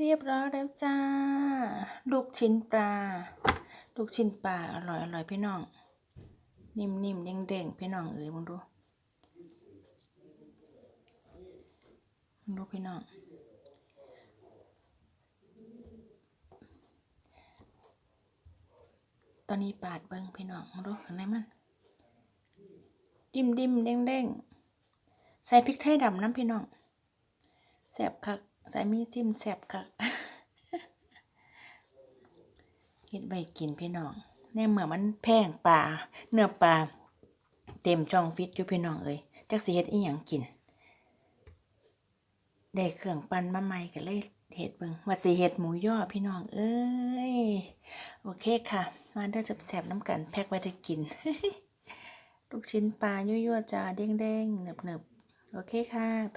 เรียบร้อยแล้วจ้า ลูกชิ้นปลา ลูกชิ้นปลาอร่อยอร่อยพี่น้อง นิ่มนิ่มเด้งเด้งๆพี่น้องเอ๋ยมึงดูมึงดูพี่น้อง ตอนนี้ปาดเบิ้งพี่น้องมึงดูข้างในมัน ดิ่มดิ่มเด้งเด้งๆใส่พริกไทยดำน้ำพี่น้องแสบคัก ใส่มีจิ้มแสบคักเฮ็ดใบกินพี่น้องแน่เมื่อมันแพงปลาเนื้อปลาเต็มช่องฟิตอยู่พี่น้องเอ้ยจักสิเฮ็ดอีหยังกินได้เครื่องปั่นมาใหม่ก็เลยเฮ็ดเบิ่งว่าสิเฮ็ดหมูย่อพี่น้องเอ้ย โอเคค่ะ มาเด้อจะแสบน้ำกัน แพ็กไว้ได้กิน ลูกชิ้นปลายั่วๆจ้าเด้งๆเนิบๆ โอเคค่ะไป